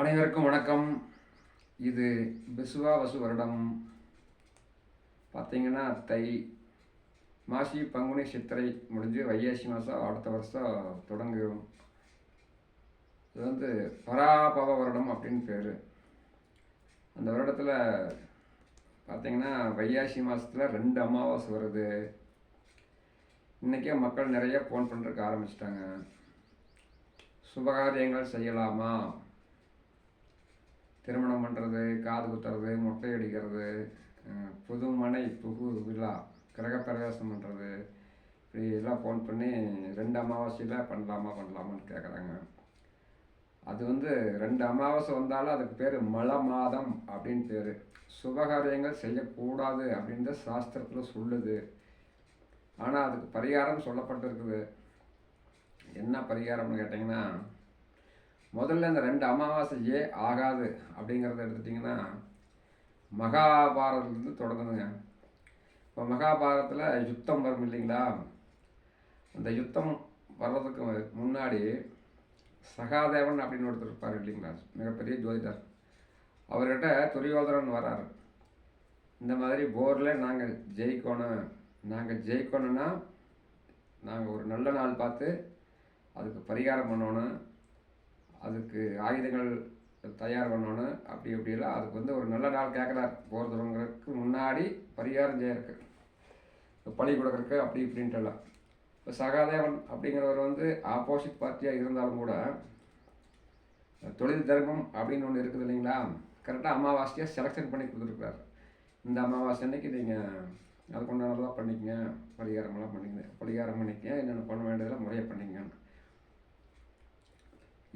அனைவருக்கும் வணக்கம். இது பிசுவா வசு வருடம். பார்த்தீங்கன்னா தை மாசி பங்குனி சித்திரை முடிஞ்சு வைகாசி மாதம் அடுத்த வருஷம் தொடங்கும். இது வந்து பராபவ வருடம் அப்படின்னு பேர். அந்த வருடத்தில் பார்த்தீங்கன்னா வைகாசி மாதத்தில் ரெண்டு அமாவாசை வருது. இன்றைக்கே மக்கள் நிறைய ஃபோன் பண்ணுறதுக்கு ஆரம்பிச்சிட்டாங்க. சுபகாரியங்கள் செய்யலாமா? திருமணம் பண்ணுறது காது குத்துறது மொட்டை அடிக்கிறது புது மனை புகு விழா கிரகப்பிரவேசம் பண்ணுறது இப்படி எல்லாம் ஃபோன் பண்ணி ரெண்டு அமாவாசையில் பண்ணலாமா பண்ணலாமான்னு கேட்குறாங்க அது வந்து ரெண்டு அமாவாசை வந்தாலும் அதுக்கு பேர் மல மாதம் அப்படின்னு பேர். சுபகாரியங்கள் செய்யக்கூடாது அப்படின்னு சாஸ்திரத்தில் சொல்லுது. ஆனால் அதுக்கு பரிகாரம் சொல்லப்பட்டிருக்குது. என்ன பரிகாரம்னு கேட்டிங்கன்னா முதல்ல இந்த ரெண்டு அமாவாசையே ஆகாது அப்படிங்கிறத எடுத்துட்டிங்கன்னா மகாபாரதத்துலேருந்து தொடங்குதுங்க. இப்போ மகாபாரதத்தில் யுத்தம் வரும் இல்லைங்களா? அந்த யுத்தம் வர்றதுக்கு முன்னாடி சகாதேவன் அப்படின்னு ஒருத்தர் இருப்பார் இல்லைங்களா? மிகப்பெரிய ஜோதிடர். அவர்கிட்ட துரியோதரன் வராரு. இந்த மாதிரி போரில் நாங்கள் ஜெயிக்கணும். நாங்கள் ஜெயிக்கணும்னா நாங்கள் ஒரு நல்ல நாள் பார்த்து அதுக்கு பரிகாரம் பண்ணணும். அதுக்கு ஆயுதங்கள் தயார் பண்ணணும் அப்படி இப்படிலாம் அதுக்கு வந்து ஒரு நல்ல நாள் கேட்குறார். போர் தொடங்குறதுக்கு முன்னாடி பரிகாரம் செய்யறதுக்கு. பழி கொடுக்குறக்கு அப்படி இப்படின்ட்டு எல்லாம் இப்போ சகாதேவன் அப்படிங்கிறவர் வந்து ஆப்போசிட் பார்ட்டியாக இருந்தாலும் கூட தொழில் தர்மம் அப்படின்னு ஒன்று இருக்குது இல்லைங்களா? கரெக்டாக அமாவாசையாக செலெக்ஷன் பண்ணி கொடுத்துருக்குறாரு. இந்த அமாவாசை அன்னைக்கு நீங்கள் அதுக்கு உண்டானதெல்லாம் பண்ணிக்கங்க. பரிகாரமெல்லாம் பண்ணிக்கங்க. பரிகாரம் பண்ணிக்கங்க. என்னென்ன பண்ண வேண்டியதெல்லாம் முறையாக பண்ணிக்கங்கன்னு.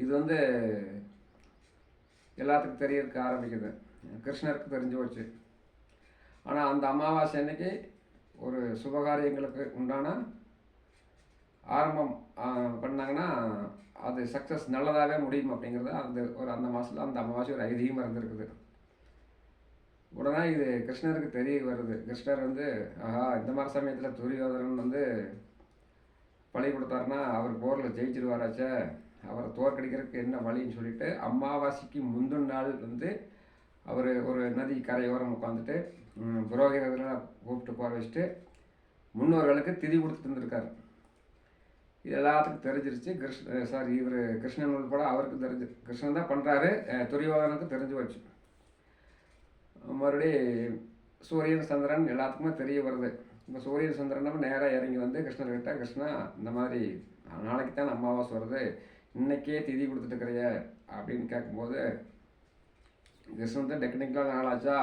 இது வந்து எல்லாத்துக்கும் தெரியறதுக்கு ஆரம்பிக்குது. கிருஷ்ணருக்கு தெரிஞ்சு போச்சு. ஆனால் அந்த அமாவாசை அன்னைக்கு ஒரு சுபகாரியங்களுக்கு உண்டான ஆரம்பம் பண்ணாங்கன்னா அது சக்ஸஸ் நல்லதாகவே முடியும் அப்படிங்கிறது அந்த ஒரு அந்த மாதத்தில் அந்த அமாவாசை ஒரு ஐதீகமாக இருந்திருக்குது. உடனே இது கிருஷ்ணருக்கு தெரிய வருது. கிருஷ்ணர் வந்து ஆஹா இந்த மாதிரி சமயத்தில் துரியோதனன் வந்து பழி கொடுத்தாருன்னா அவர் போரில் ஜெயிச்சிருவாராச்சே. அவரை தோற்கடிக்கிறதுக்கு என்ன வழின்னு சொல்லிட்டு அமாவாசைக்கு முந்தின நாள் வந்து அவர் ஒரு நதி கரையோரம் உட்காந்துட்டு ம், கூப்பிட்டு போக வச்சுட்டு முன்னோர்களுக்கு திதி கொடுத்துட்டு இருந்திருக்கார். இது எல்லாத்துக்கும் தெரிஞ்சிருச்சு. கிருஷ்ண சாரி இவர் கிருஷ்ணன் உள்பட அவருக்கு தெரிஞ்சு கிருஷ்ணன் தான் பண்ணுறாரு துரியோதனுக்கு தெரிஞ்சு வச்சு மறுபடி சூரியன் சந்திரன் எல்லாத்துக்குமே தெரிய வருது. இப்போ சூரியன் சந்திரனும் நேராக இறங்கி வந்து கிருஷ்ணர்கிட்ட கிருஷ்ணா இந்த மாதிரி நாளைக்கு தான் அமாவாசை வருது. இன்னைக்கே திதி கொடுத்துட்டுக்கிறைய அப்படின்னு கேட்கும்போது கிருஷ்ணன் தான் டெக்னிக்கலாக நாளாச்சா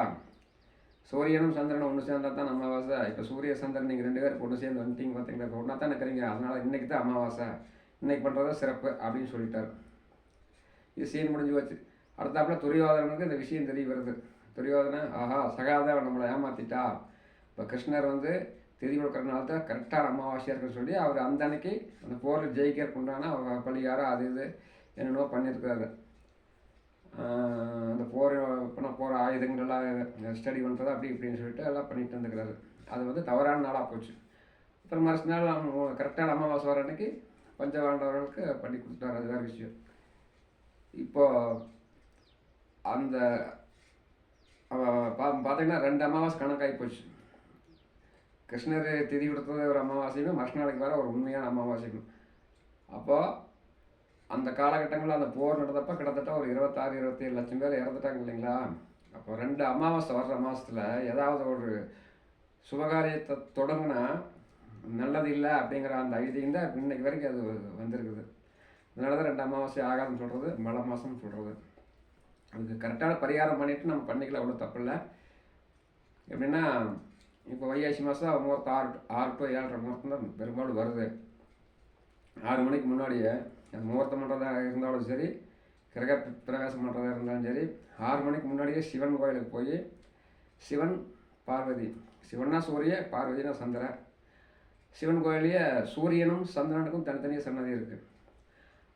சூரியனும் சந்திரனும் ஒன்று சேர்ந்தா தான் அமாவாசை இப்போ சூரிய சந்திரன் நீங்கள் ரெண்டு பேரும் ஒன்று சேர்ந்து வந்துட்டீங்க பார்த்தீங்களா? இப்போ ஒன்றா தான் இருக்கிறீங்க. அதனால் இன்னைக்கு தான் அமாவாசை. இன்றைக்கி பண்ணுறது சிறப்பு அப்படின்னு சொல்லிட்டார். இது சீன் முடிஞ்சு வச்சு அடுத்தாப்புல துரியோதனனுக்கு இந்த விஷயம் தெரிய வருது. துரியோதனை ஆஹா சகாதேவன் நம்மளை ஏமாற்றிட்டா இப்போ கிருஷ்ணர் வந்து திதி கொடுக்கறதுனால தான் கரெக்டான அமாவாசையாக இருக்குன்னு சொல்லி அவர் அந்த அன்னைக்கு அந்த போரில் ஜெயிக்கிறதுக்கு உண்டான அவர் பள்ளியாரம் அது இது என்னென்னவோ பண்ணியிருக்காரு அந்த போர் பண்ண போகிற ஆயுதங்கள்லாம் ஸ்டடி பண்ணுறது அப்படி இப்படின்னு சொல்லிட்டு எல்லாம் பண்ணிட்டு இருந்துக்கிறாரு அது வந்து தவறான நாளாக போச்சு. அப்புறம் மறுச நாள் கரெக்டான அமாவாசை வர அன்னைக்கு பஞ்சவாண்டவர்களுக்கு பண்ணி கொடுத்துட்டார் அது வேறு விஷயம். இப்போது அந்த பா- பார்த்தீங்கன்னா ரெண்டு அமாவாசை கணக்காகி போச்சு. கிருஷ்ணர் திதி கொடுத்தது ஒரு அமாவாசையுமே மறுநாளைக்கு நாளைக்கு வர ஒரு உண்மையான அமாவாசையும் அப்போது அந்த காலகட்டங்களில் அந்த போர் நடந்தப்போ கிட்டத்தட்ட ஒரு இருபத்தாறு இருபத்தேழு லட்சம் பேர் இறந்துட்டாங்க இல்லைங்களா? அப்போ ரெண்டு அமாவாசை வர்ற மாதத்தில் ஏதாவது ஒரு சுபகாரியத்தை தொடங்கினா நல்லது இல்லை அப்படிங்கிற அந்த ஐதீகம் தான் இன்னைக்கு வரைக்கும் அது வந்திருக்குது. அதனால தான் ரெண்டு அமாவாசை ஆகாதுன்னு சொல்கிறது மழை மாதம்னு சொல்கிறது அதுக்கு கரெக்டான பரிகாரம் பண்ணிவிட்டு நம்ம பண்ணிக்கலாம் அவ்வளோ தப்பு இல்லை. எப்படின்னா இப்போ வைகாசி மாதம் முகூர்த்தம் ஆறு ஆறு டு ஏழரை முகூர்த்தம் தான் பெரும்பாலும் வருது. ஆறு மணிக்கு முன்னாடியே அந்த முகூர்த்தம் பண்ணுறதாக இருந்தாலும் சரி கிரக பிரவேசம் பண்ணுறதா இருந்தாலும் சரி ஆறு மணிக்கு முன்னாடியே சிவன் கோயிலுக்கு போய் சிவன் பார்வதி சிவன்னா சூரிய பார்வதினா சந்திரன் சிவன் கோயிலையே சூரியனும் சந்திரனுக்கும் தனித்தனியாக சன்னதி இருக்குது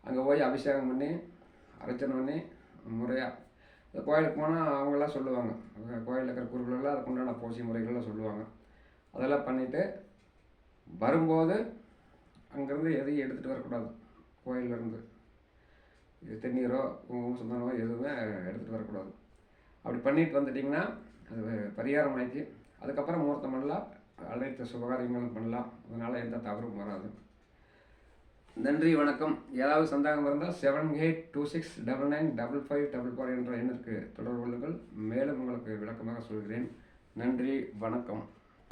அங்கே போய் அபிஷேகம் பண்ணி அர்ச்சனை பண்ணி முறையாக இந்த கோயிலுக்கு போனால் அவங்களாம் சொல்லுவாங்க. கோயிலில் இருக்கிற குருக்களெல்லாம் அதுக்கு உண்டான பூசி முறைகள்லாம் சொல்லுவாங்க. அதெல்லாம் பண்ணிவிட்டு வரும்போது அங்கேருந்து எதையும் எடுத்துகிட்டு வரக்கூடாது. கோயிலேருந்து இது தண்ணீரோ சுந்தரமோ சந்தனமோ எதுவுமே எடுத்துகிட்டு வரக்கூடாது. அப்படி பண்ணிட்டு வந்துட்டிங்கன்னா அது பரிகாரம் ஆயிடுச்சு அதுக்கப்புறம் முகூர்த்தம் பண்ணலாம். அனைத்து சுபகாரியங்களும் பண்ணலாம். அதனால் எந்த தவறும் வராது. நன்றி வணக்கம். ஏதாவது சந்தேகம் இருந்தால் seven eight two six double nine double five double four என்ற எண்ணிற்கு தொடர்பு கொள்ளுங்கள். மேலும் உங்களுக்கு விளக்கமாக சொல்கிறேன். நன்றி வணக்கம்.